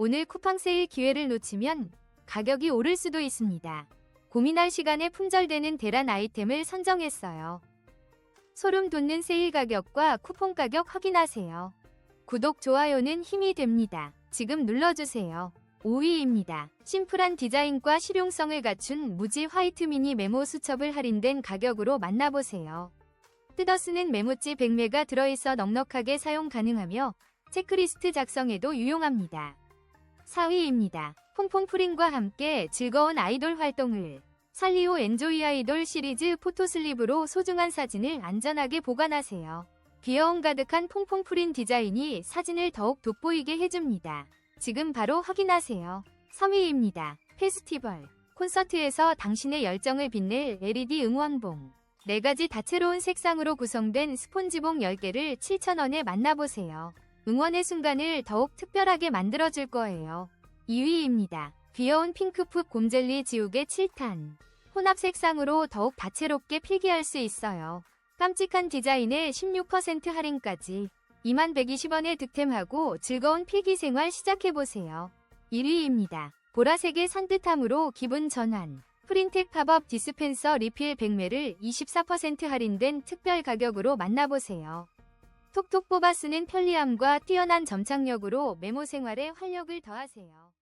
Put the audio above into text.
오늘 쿠팡 세일 기회를 놓치면 가격이 오를 수도 있습니다. 고민할 시간에 품절되는 대란 아이템을 선정했어요. 소름 돋는 세일 가격과 쿠폰 가격 확인하세요. 구독, 좋아요는 힘이 됩니다. 지금 눌러주세요. 5위입니다. 심플한 디자인과 실용성을 갖춘 무지 화이트 미니 메모 수첩을 할인된 가격으로 만나보세요. 뜯어쓰는 메모지 100매가 들어있어 넉넉하게 사용 가능하며 체크리스트 작성에도 유용합니다. 4위입니다. 퐁퐁 프린과 함께 즐거운 아이돌 활동을 살리오 엔조이 아이돌 시리즈 포토슬립으로 소중한 사진을 안전하게 보관하세요. 귀여움 가득한 퐁퐁 프린 디자인이 사진을 더욱 돋보이게 해줍니다. 지금 바로 확인하세요. 3위입니다. 페스티벌 콘서트에서 당신의 열정을 빛낼 LED 응원봉 4가지 다채로운 색상으로 구성된 스폰지봉 10개를 7,000원에 만나보세요. 응원의 순간을 더욱 특별하게 만들어줄 거예요. 2위입니다. 귀여운 핑크풋 곰젤리 지우개 7탄. 혼합 색상으로 더욱 다채롭게 필기할 수 있어요. 깜찍한 디자인에 16% 할인까지 2120원에 득템하고 즐거운 필기 생활 시작해보세요. 1위입니다. 보라색의 산뜻함으로 기분 전환. 프린텍 팝업 디스펜서 리필 100매를 24% 할인된 특별 가격으로 만나보세요. 톡톡 뽑아 쓰는 편리함과 뛰어난 점착력으로 메모 생활에 활력을 더하세요.